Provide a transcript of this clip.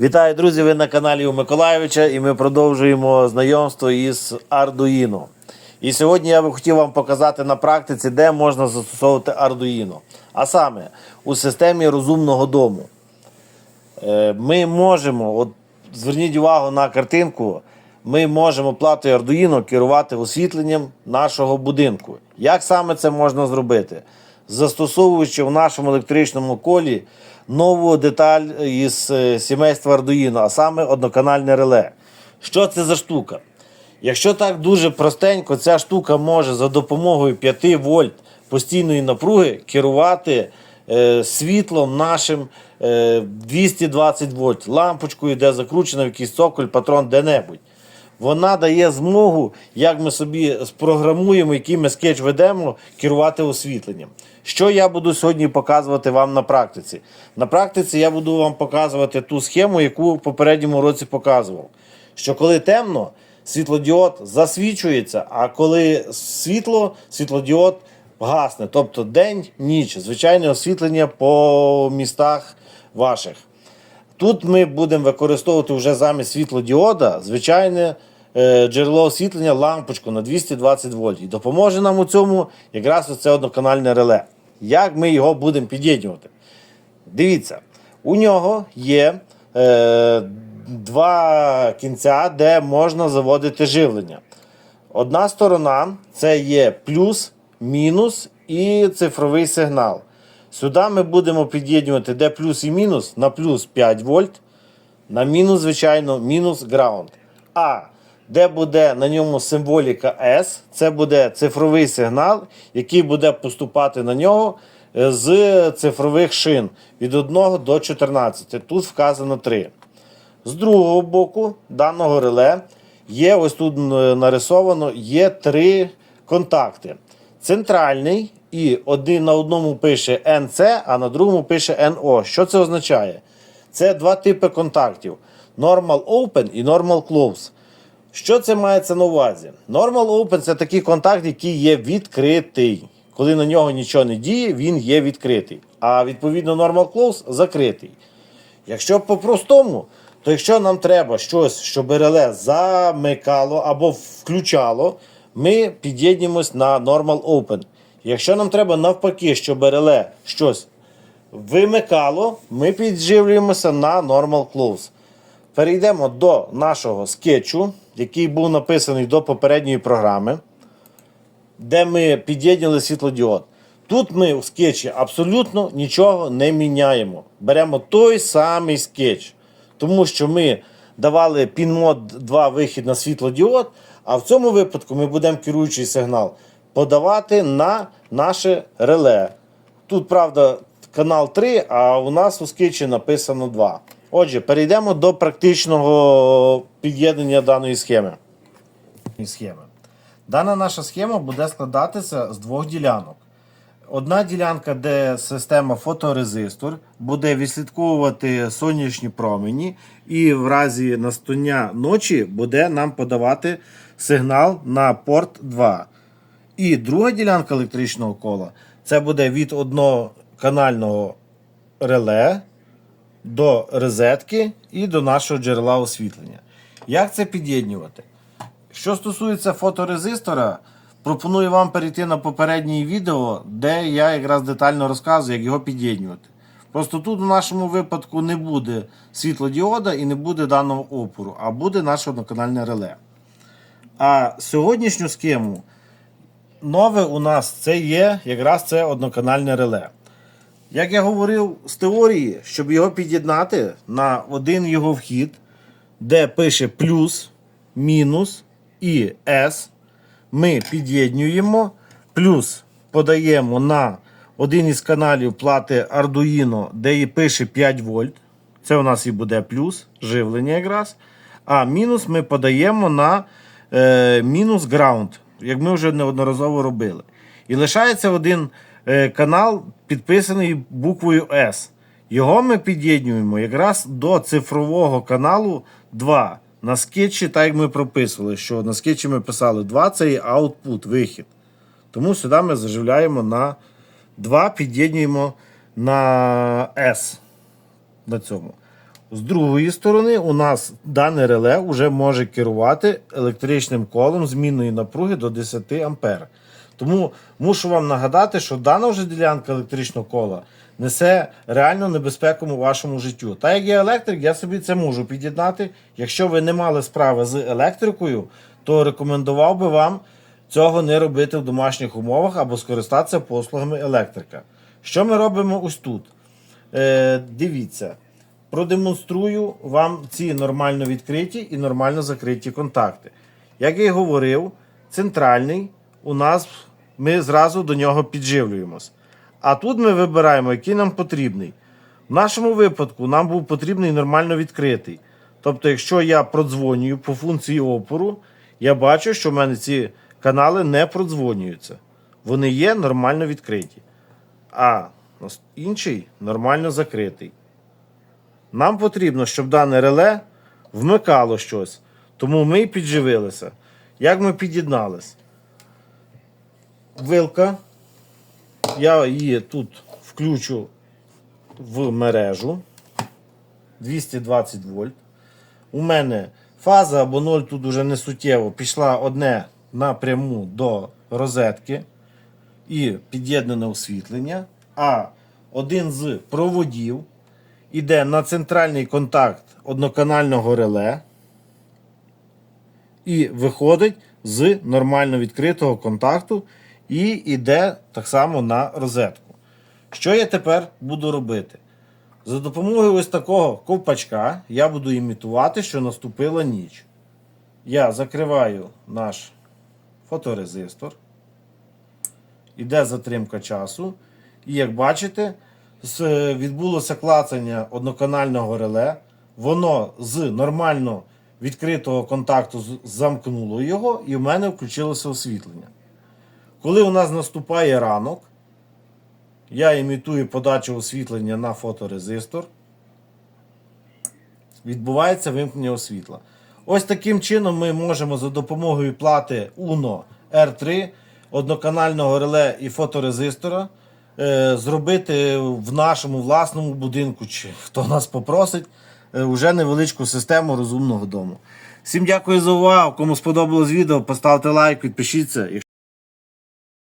Вітаю, друзі! Ви на каналі у Миколаєвича і ми продовжуємо знайомство із Arduino. І сьогодні я би хотів вам показати на практиці, де можна застосовувати Arduino. А саме у системі розумного дому. Е, Ми можемо, от зверніть увагу на картинку, ми можемо платою Arduino керувати освітленням нашого будинку. Як саме це можна зробити? Застосовуючи в нашому електричному колі нову деталь із е, сімейства Arduino, а саме одноканальне реле. Що це за штука? Якщо так дуже простенько, ця штука може за допомогою 5 вольт постійної напруги керувати е, світлом нашим е, 220 вольт, лампочкою, де закручена в якийсь цоколь, патрон де-небудь. Вона дає змогу, як ми собі спрограмуємо, який ми скетч ведемо, керувати освітленням. Що я буду сьогодні показувати вам на практиці? На практиці я буду вам показувати ту схему, яку в попередньому році показував. Що коли темно, світлодіод засвічується, а коли світло, світлодіод гасне. Тобто день, ніч, звичайне освітлення по містах ваших. Тут ми будемо використовувати вже замість світлодіода звичайне джерело освітлення лампочку на 220 вольт. І допоможе нам у цьому якраз оце одноканальне реле. Як ми його будемо під'єднувати? Дивіться, у нього є е, два кінця, де можна заводити живлення. Одна сторона це є плюс, мінус і цифровий сигнал. Сюди ми будемо під'єднувати де плюс і мінус на плюс 5 вольт, на мінус, звичайно, мінус граунд. А де буде на ньому символіка S, це буде цифровий сигнал, який буде поступати на нього е, з цифрових шин від 1 до 14. Тут вказано 3. З другого боку даного реле є ось тут е, нарисовано є три контакти. Центральний і один на одному пише NC, а на другому пише NO. Що це означає? Це два типи контактів: Normal Open і Normal Close. Що це мається на увазі? Normal Open це такий контакт, який є відкритий. Коли на нього нічого не діє, він є відкритий. А відповідно Normal Close закритий. Якщо по-простому, то якщо нам треба щось, щоб реле замикало або включало, ми під'єднуємось на Normal Open. Якщо нам треба навпаки, щоб реле щось вимикало, ми підживлюємося на Normal Close. Перейдемо до нашого скетчу, який був написаний до попередньої програми, де ми під'єднали світлодіод. Тут ми в скетчі абсолютно нічого не міняємо. Беремо той самий скетч, тому що ми давали PinMod 2 вихід на світлодіод, а в цьому випадку ми будемо керуючий сигнал подавати на наше реле. Тут, правда, канал 3, а у нас у скетчі написано 2. Отже, перейдемо до практичного під'єднання даної схеми. схеми. Дана наша схема буде складатися з двох ділянок. Одна ділянка, де система фоторезистор буде відслідковувати сонячні промені, і в разі настання ночі буде нам подавати сигнал на порт 2. І друга ділянка електричного кола це буде від одноканального реле до розетки і до нашого джерела освітлення. Як це під'єднувати? Що стосується фоторезистора, пропоную вам перейти на попереднє відео, де я якраз детально розказую, як його під'єднувати. Просто тут в нашому випадку не буде світлодіода і не буде даного опору, а буде наше одноканальне реле. А сьогоднішню схему нове у нас це є якраз це одноканальне реле. Як я говорив з теорії, щоб його під'єднати на один його вхід, де пише плюс, мінус і S, ми під'єднуємо, плюс подаємо на один із каналів плати Arduino, де і пише 5 вольт. Це у нас і буде плюс, живлення якраз. А мінус ми подаємо на е, мінус ground, як ми вже неодноразово робили. І лишається один канал, підписаний буквою S. Його ми під'єднуємо якраз до цифрового каналу 2. На скетчі, так як ми прописували, що на скетчі ми писали 2 це є output, вихід. Тому сюди ми заживляємо на 2, під'єднуємо на S. На цьому. З другої сторони, у нас дане реле вже може керувати електричним колом змінної напруги до 10 А. Тому мушу вам нагадати, що дана вже ділянка електричного кола несе реальну небезпеку у вашому життю. Та як я електрик, я собі це можу під'єднати. Якщо ви не мали справи з електрикою, то рекомендував би вам цього не робити в домашніх умовах або скористатися послугами електрика. Що ми робимо ось тут? Е, дивіться, продемонструю вам ці нормально відкриті і нормально закриті контакти. Як я і говорив, центральний у нас ми зразу до нього підживлюємось. А тут ми вибираємо, який нам потрібний. В нашому випадку нам був потрібний нормально відкритий. Тобто, якщо я продзвонюю по функції опору, я бачу, що в мене ці канали не продзвонюються. Вони є нормально відкриті. А інший нормально закритий. Нам потрібно, щоб дане реле вмикало щось. Тому ми підживилися. Як ми під'єднались? Вилка. Я її тут включу в мережу 220 вольт. У мене фаза або 0 тут уже не суттєво. Пішла одне напряму до розетки і під'єднане освітлення. А один з проводів іде на центральний контакт одноканального реле і виходить з нормально відкритого контакту і йде так само на розетку. Що я тепер буду робити? За допомогою ось такого ковпачка я буду імітувати, що наступила ніч. Я закриваю наш фоторезистор. Іде затримка часу. І як бачите, відбулося клацання одноканального реле. Воно з нормально відкритого контакту замкнуло його, і в мене включилося освітлення. Коли у нас наступає ранок, я імітую подачу освітлення на фоторезистор. Відбувається вимкнення освітла. Ось таким чином ми можемо за допомогою плати UNO R3 одноканального реле і фоторезистора е, зробити в нашому власному будинку, чи хто нас попросить, е, вже невеличку систему розумного дому. Всім дякую за увагу. Кому сподобалось відео, поставте лайк, підпишіться.